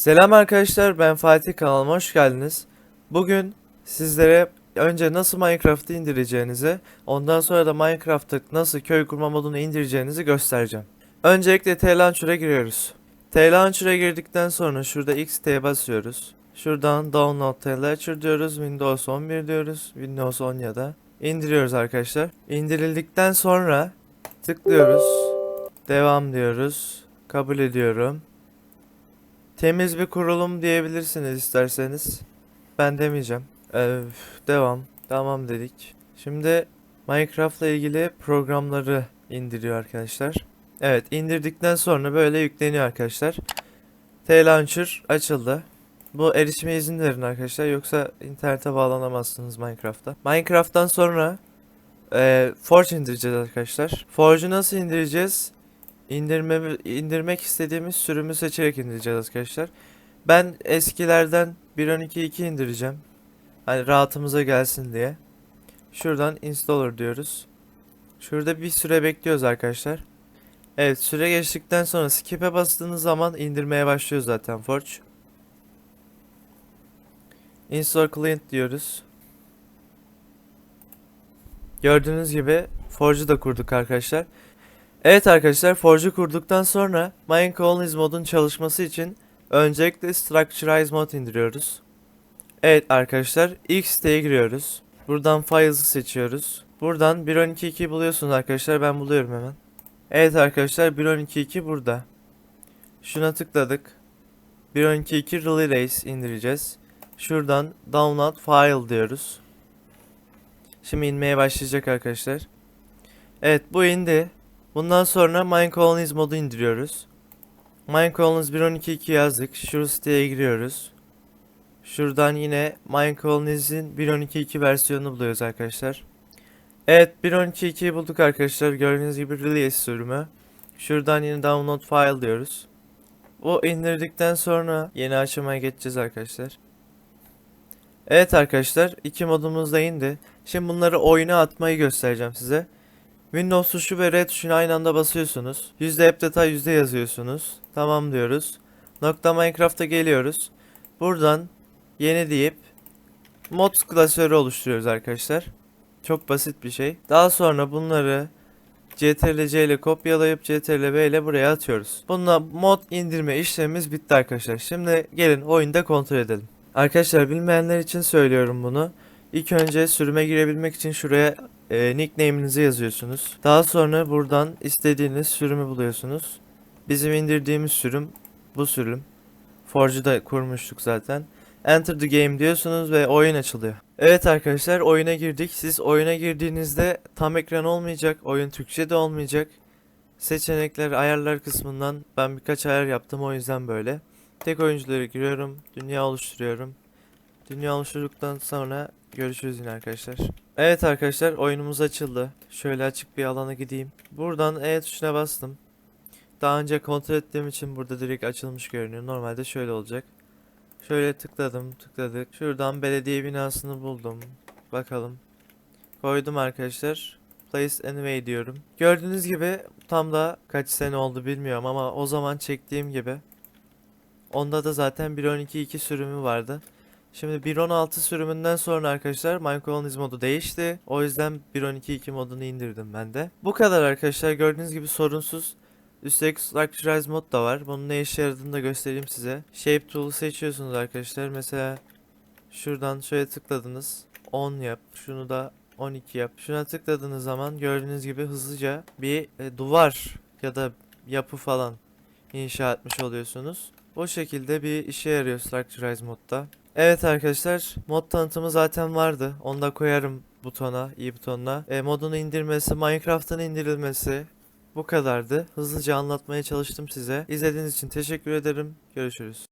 Selam arkadaşlar ben Fatih kanalıma hoş geldiniz. Bugün sizlere önce nasıl Minecraft'ı indireceğinizi, ondan sonra da Minecraft'ta nasıl köy kurma modunu indireceğinizi göstereceğim. Öncelikle T-Launcher'a giriyoruz. T-Launcher'a girdikten sonra şurada XT'ye basıyoruz. Şuradan Download T-Launcher diyoruz, Windows 11 diyoruz, Windows 10 ya da indiriyoruz arkadaşlar. İndirildikten sonra tıklıyoruz. Devam diyoruz. Kabul ediyorum. Temiz bir kurulum diyebilirsiniz isterseniz. Ben demeyeceğim. Ee, devam. Tamam dedik. Şimdi Minecraft'la ilgili programları indiriyor arkadaşlar. Evet indirdikten sonra böyle yükleniyor arkadaşlar. T-Launcher açıldı. Bu erişime izin verin arkadaşlar yoksa internete bağlanamazsınız Minecraft'ta. Minecraft'tan sonra e, Forge indireceğiz arkadaşlar. Forge'u nasıl indireceğiz? İndirme, indirmek istediğimiz sürümü seçerek indireceğiz arkadaşlar. Ben eskilerden 1.12.2 indireceğim. Hani rahatımıza gelsin diye. Şuradan installer diyoruz. Şurada bir süre bekliyoruz arkadaşlar. Evet süre geçtikten sonra skip'e bastığınız zaman indirmeye başlıyor zaten Forge. Install client diyoruz. Gördüğünüz gibi Forge'u da kurduk arkadaşlar. Evet arkadaşlar Forge'u kurduktan sonra Minecolonies modun çalışması için öncelikle Structurize mod indiriyoruz. Evet arkadaşlar ilk siteye giriyoruz. Buradan Files'ı seçiyoruz. Buradan 1.12.2 buluyorsunuz arkadaşlar ben buluyorum hemen. Evet arkadaşlar 1.12.2 burada. Şuna tıkladık. 1.12.2 Release indireceğiz. Şuradan Download File diyoruz. Şimdi inmeye başlayacak arkadaşlar. Evet bu indi. Bundan sonra Minecolonies modu indiriyoruz. Minecolonies 1.12.2 yazdık. Şu giriyoruz. Şuradan yine Minecolonies'in 1.12.2 versiyonunu buluyoruz arkadaşlar. Evet 1.12.2'yi bulduk arkadaşlar. Gördüğünüz gibi release sürümü. Şuradan yine download file diyoruz. Bu indirdikten sonra yeni aşamaya geçeceğiz arkadaşlar. Evet arkadaşlar iki modumuz da indi. Şimdi bunları oyuna atmayı göstereceğim size. Windows tuşu ve R tuşuna aynı anda basıyorsunuz. Yüzde app detay yüzde yazıyorsunuz. Tamam diyoruz. Nokta Minecraft'a geliyoruz. Buradan yeni deyip mod klasörü oluşturuyoruz arkadaşlar. Çok basit bir şey. Daha sonra bunları CTRL-C ile kopyalayıp CTRL-V ile buraya atıyoruz. Bununla mod indirme işlemimiz bitti arkadaşlar. Şimdi gelin oyunda kontrol edelim. Arkadaşlar bilmeyenler için söylüyorum bunu. İlk önce sürüme girebilmek için şuraya e, nickname'inizi yazıyorsunuz. Daha sonra buradan istediğiniz sürümü buluyorsunuz. Bizim indirdiğimiz sürüm bu sürüm. Forge'u kurmuştuk zaten. Enter the game diyorsunuz ve oyun açılıyor. Evet arkadaşlar oyuna girdik. Siz oyuna girdiğinizde tam ekran olmayacak. Oyun Türkçe de olmayacak. Seçenekler ayarlar kısmından ben birkaç ayar yaptım o yüzden böyle. Tek oyuncuları giriyorum. Dünya oluşturuyorum. Dünya oluşturduktan sonra görüşürüz yine arkadaşlar. Evet arkadaşlar oyunumuz açıldı. Şöyle açık bir alana gideyim. Buradan E tuşuna bastım. Daha önce kontrol ettiğim için burada direkt açılmış görünüyor. Normalde şöyle olacak. Şöyle tıkladım tıkladık. Şuradan belediye binasını buldum. Bakalım. Koydum arkadaşlar. Place anyway diyorum. Gördüğünüz gibi tam da kaç sene oldu bilmiyorum ama o zaman çektiğim gibi. Onda da zaten 1.12.2 sürümü vardı. Şimdi 1.16 sürümünden sonra arkadaşlar Minecraft modu değişti. O yüzden 1.12.2 modunu indirdim ben de. Bu kadar arkadaşlar gördüğünüz gibi sorunsuz. Üstelik Structurize mod da var. Bunun ne işe yaradığını da göstereyim size. Shape tool'u seçiyorsunuz arkadaşlar. Mesela şuradan şöyle tıkladınız. 10 yap. Şunu da 12 yap. Şuna tıkladığınız zaman gördüğünüz gibi hızlıca bir e, duvar ya da yapı falan inşa etmiş oluyorsunuz. Bu şekilde bir işe yarıyor Structurize modda. Evet arkadaşlar mod tanıtımı zaten vardı. Onu da koyarım butona, i butonuna. E, modunu indirmesi, Minecraft'ın indirilmesi bu kadardı. Hızlıca anlatmaya çalıştım size. İzlediğiniz için teşekkür ederim. Görüşürüz.